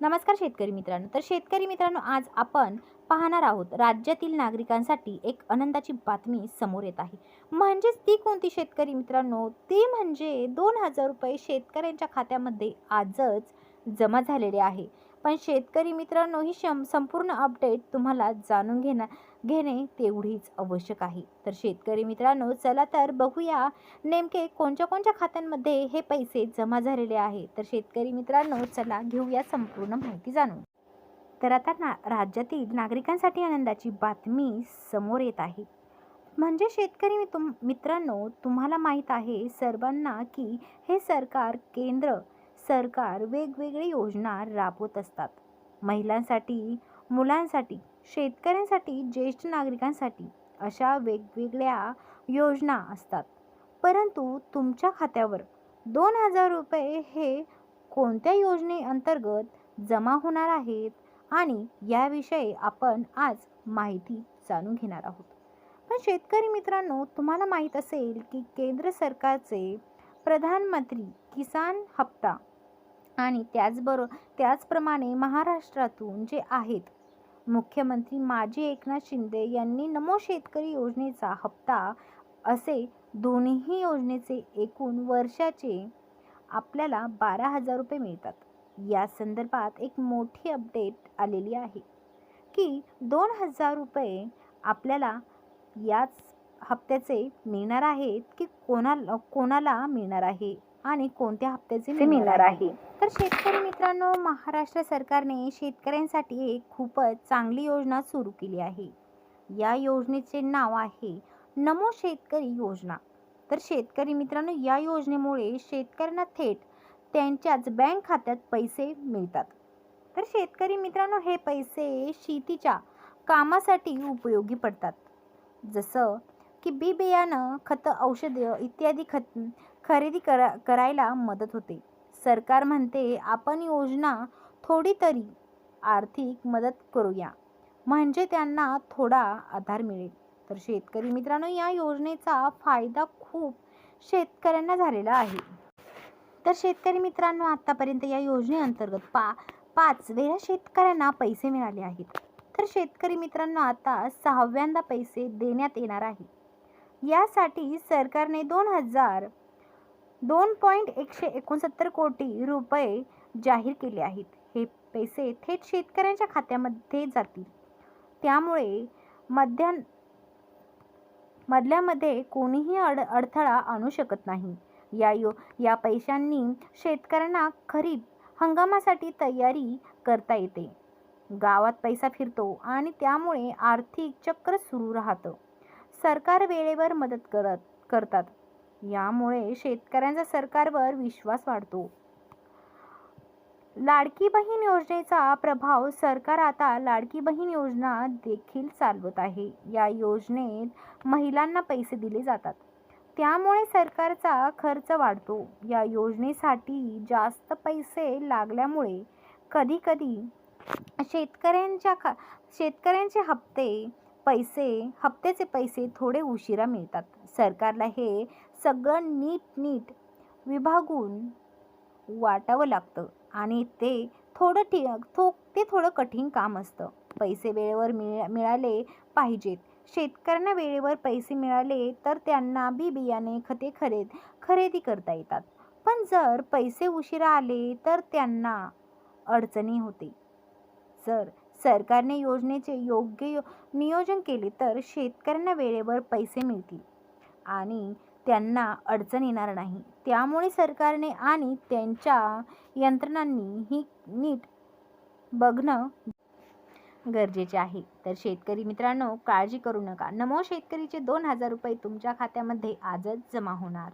नमस्कार शेतकरी मित्रांनो. तर शेतकरी मित्रांनो आज आपण पाहणार आहोत राज्यातील नागरिकांसाठी एक आनंदाची बातमी समोर येत आहे. म्हणजेच ती कोणती शेतकरी मित्रांनो? ती म्हणजे दोन हजार रुपये शेतकऱ्यांच्या खात्यामध्ये आजच जमा झालेले आहे. पण शेतकरी मित्रांनो ही शं संपूर्ण अपडेट तुम्हाला जाणून घेणं घेणे तेवढीच आवश्यक आहे. तर शेतकरी मित्रांनो चला तर बघूया नेमके कोणत्या कोणत्या खात्यांमध्ये हे पैसे जमा झालेले आहे. तर शेतकरी मित्रांनो चला घेऊया संपूर्ण माहिती जाणून. तर आता ना राज्यातील नागरिकांसाठी आनंदाची बातमी समोर येत आहे. म्हणजे शेतकरी मी तुम मित्रांनो तुम्हाला माहीत आहे सर्वांना की हे सरकार केंद्र सरकार वेगवेगळी योजना राबवत असतात. महिलांसाठी मुलांसाठी शेतकऱ्यांसाठी ज्येष्ठ नागरिकांसाठी अशा वेगवेगळ्या योजना असतात. परंतु तुमच्या खात्यावर दोन हजार रुपये हे कोणत्या योजनेअंतर्गत जमा होणार आहेत? आणि याविषयी आपण आज माहिती जाणून घेणार आहोत. पण शेतकरी मित्रांनो तुम्हाला माहीत असेल की केंद्र सरकारचे प्रधानमंत्री किसान हप्ता आणि त्याचबरोबर त्याचप्रमाणे महाराष्ट्रातून जे आहेत मुख्यमंत्री माजी एकनाथ शिंदे यांनी नमो शेतकरी योजनेचा हप्ता असे दोन्ही योजनेचे एकूण वर्षाचे आपल्याला बारा हजार रुपये मिळतात. या संदर्भात एक मोठी अपडेट आलेली आहे की दोन हजार रुपये आपल्याला याच हप्त्याचे मिळणार आहेत की कोणाला कोणाला मिळणार आहे? आणि कोणत्या हप्त्याचे मिळणार आहे. तर शेतकरी मित्रांनो महाराष्ट्र सरकारने शेतकऱ्यांसाठी एक खूपच चांगली योजना सुरू केली आहे. या योजनेचे नाव आहे नमो शेतकरी योजना. तर शेतकरी मित्रांनो या योजनेमुळे शेतकऱ्यांना थेट त्यांच्याच बँक खात्यात पैसे मिळतात. तर शेतकरी मित्रांनो हे पैसे शेतीच्या कामासाठी उपयोगी पडतात. जसं की बी बियाणं खतं औषधं इत्यादी खत खरेदी करा करायला मदत होते. सरकार म्हणते आपण योजना थोडी तरी आर्थिक मदत करूया. म्हणजे त्यांना थोडा आधार मिळेल. तर शेतकरी मित्रांनो या योजनेचा फायदा खूप शेतकऱ्यांना झालेला आहे. तर शेतकरी मित्रांनो आत्तापर्यंत या योजनेअंतर्गत पा पाच वेळा शेतकऱ्यांना पैसे मिळाले आहेत. तर शेतकरी मित्रांनो आता सहाव्यांदा पैसे देण्यात येणार आहे. यासाठी सरकारने दोन हजार दोन पॉईंट एकशे एकोणसत्तर कोटी रुपये जाहीर केले आहेत. हे पैसे थेट शेतकऱ्यांच्या खात्यामध्ये जातील. त्यामुळे मध्यान मधल्यामध्ये कोणीही अड अडथळा आणू शकत नाही. या यो या पैशांनी शेतकऱ्यांना खरीप हंगामासाठी तयारी करता येते. गावात पैसा फिरतो आणि त्यामुळे आर्थिक चक्र सुरू राहतं. सरकार वेळेवर मदत करत करतात. यामुळे शेतकऱ्यांचा सरकारवर विश्वास वाढतो. लाडकी बहीण योजनेचा प्रभाव सरकार आता लाडकी बहीण योजना देखील चालवत आहे. या योजनेत महिलांना पैसे दिले जातात. त्यामुळे सरकारचा खर्च वाढतो. या योजनेसाठी जास्त पैसे लागल्यामुळे कधीकधी शेतकऱ्यांच्या खा शेतकऱ्यांचे हप्ते पैसे हप्त्याचे पैसे थोडे उशिरा मिळतात. सरकारला हे सगळं नीट नीट विभागून वाटावं लागतं आणि ते थोडं ठी थो ते थोडं कठीण काम असतं. पैसे वेळेवर मिळ मिळाले पाहिजेत. शेतकऱ्यांना वेळेवर पैसे मिळाले तर त्यांना बी बियाणे खते खरेद खरेदी करता येतात. पण जर पैसे उशिरा आले तर त्यांना अडचणी होते. जर सरकारने योजनेचे योग्य नियोजन केले तर शेतकऱ्यांना वेळेवर पैसे मिळतील. आणि त्यांना अडचण येणार नाही. त्यामुळे सरकारने आणि त्यांच्या यंत्रणांनी ही नीट बघणं गरजेचे आहे. तर शेतकरी मित्रांनो काळजी करू नका. नमो शेतकरीचे दोन हजार रुपये तुमच्या खात्यामध्ये आजच जमा होणार.